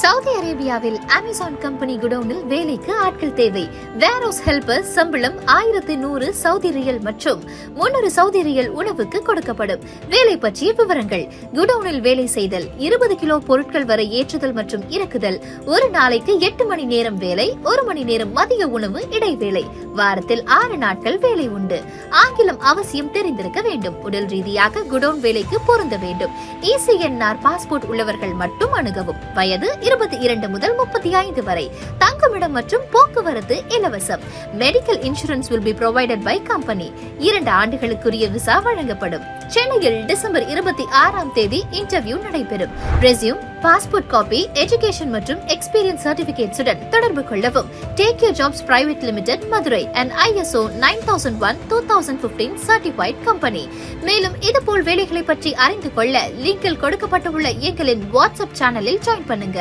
Saudi அரேபியாவில் Amazon company குடோனில் வேலைக்கு ஆட்கள் தேவை. வேரோஸ் ஹெல்பர் சம்பளம் ஆயிரத்தி நூறு சவுதி ரியல் மற்றும் முன்னூறு சவுதி ரியல் உணவுக்கு கொடுக்கப்படும். வேலை பற்றிய விவரங்கள். குடோனில் வேலை செய்தல் இருபது கிலோ பொருட்கள் வரை ஏற்றுதல் மற்றும் இறக்குதல் ஒரு நாளைக்கு எட்டு மணி நேரம் வேலை ஒரு மணி நேரம் மதிய உணவு இடைவேளை. வாரத்தில் ஆறு நாட்கள் வேலை உண்டு. ஆங்கிலம் அவசியம் தெரிந்திருக்க வேண்டும். உடல் ரீதியாக குடோன் வேலைக்கு பொருந்த வேண்டும். இசிஎன்ஆர் பாஸ்போர்ட் உள்ளவர்கள் மட்டும் அணுகவும். வயது இருபத்தி இரண்டு முதல் முப்பத்தி ஐந்து வரை. தங்குமிடம் மற்றும் போக்குவரத்து இலவசம். Medical insurance will be provided by company இரண்டு ஆண்டுகளுக்குரிய விசா வழங்கப்படும். சென்னையில் டிசம்பர் இருபத்தி ஆறாம் தேதி இன்டர்வியூ நடைபெறும். ரெசியூம் பாஸ்போர்ட் காப்பி எஜுகேஷன் மற்றும் எக்ஸ்பீரியன்ஸ் சர்டிபிகேட்ஸுடன் தொடர்பு கொள்ளவும். Take your jobs private limited Madurai and ISO nine thousand one two thousand fifteen certified company மேலும் இதுபோல் வேலைகளை பற்றி அறிந்து கொள்ள லிங்கில் கொடுக்கப்பட்டுள்ள எங்களின் வாட்ஸ்அப் சேனலில் ஜாயின் பண்ணுங்க.